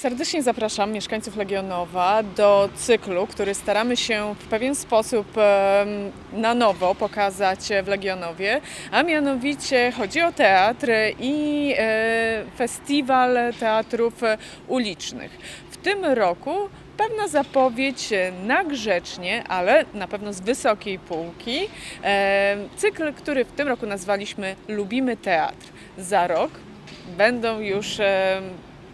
Serdecznie zapraszam mieszkańców Legionowa do cyklu, który staramy się w pewien sposób na nowo pokazać w Legionowie, a mianowicie chodzi o teatr i e, festiwal teatrów ulicznych. W tym roku pewna zapowiedź na grzecznie, ale na pewno z wysokiej półki. E, Cykl, który w tym roku nazwaliśmy Lubimy Teatr. Za rok będą już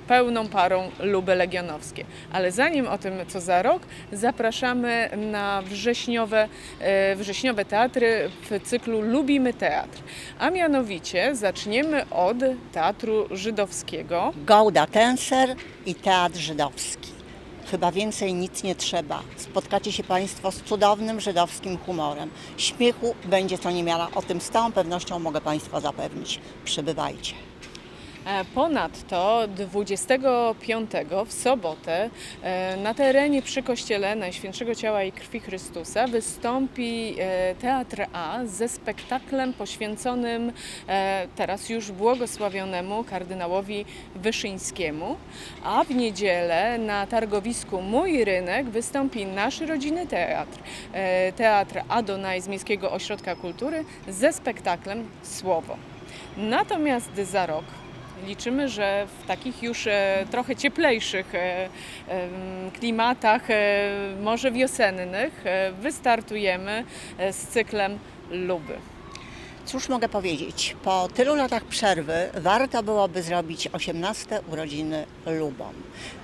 pełną parą luby legionowskie. Ale zanim o tym, co za rok, zapraszamy na wrześniowe, e, wrześniowe teatry w cyklu Lubimy Teatr. A mianowicie zaczniemy od teatru żydowskiego. Gouda Tenser i Teatr Żydowski. Chyba więcej nic nie trzeba. Spotkacie się Państwo z cudownym żydowskim humorem. Śmiechu będzie co niemiara. O tym z całą pewnością mogę Państwa zapewnić. Przybywajcie. E, Ponadto 25 w sobotę e, na terenie przy kościele Najświętszego Ciała i Krwi Chrystusa wystąpi e, Teatr A ze spektaklem poświęconym teraz już błogosławionemu kardynałowi Wyszyńskiemu, a w niedzielę na targowisku Mój Rynek wystąpi nasz rodzinny teatr, Teatr Adonai z Miejskiego Ośrodka Kultury ze spektaklem Słowo. Natomiast za rok liczymy, że w takich już e, trochę cieplejszych e, klimatach, e, może wiosennych, wystartujemy z cyklem Luby. Cóż mogę powiedzieć? Po tylu latach przerwy warto byłoby zrobić 18 urodziny Lubom.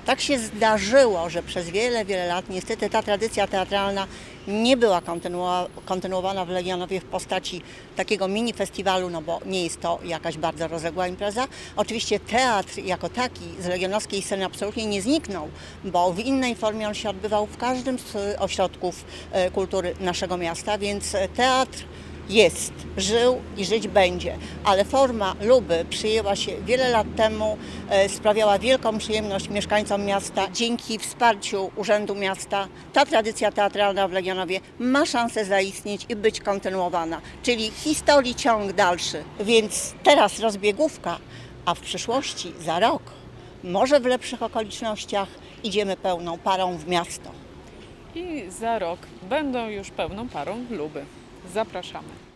Tak się zdarzyło, że przez wiele, wiele lat niestety ta tradycja teatralna nie była kontynuowa- kontynuowana w Legionowie w postaci takiego mini festiwalu, no bo nie jest to jakaś bardzo rozległa impreza. Oczywiście teatr jako taki z legionowskiej sceny absolutnie nie zniknął, bo w innej formie on się odbywał w każdym z ośrodków e, kultury naszego miasta, więc teatr jest, żył i żyć będzie, ale forma luby przyjęła się wiele lat temu, e, sprawiała wielką przyjemność mieszkańcom miasta. Dzięki wsparciu Urzędu Miasta ta tradycja teatralna w Legionowie ma szansę zaistnieć i być kontynuowana, czyli historii ciąg dalszy. Więc teraz rozbiegówka, a w przyszłości za rok, może w lepszych okolicznościach, idziemy pełną parą w miasto. I za rok będą już pełną parą Luby. Zapraszamy.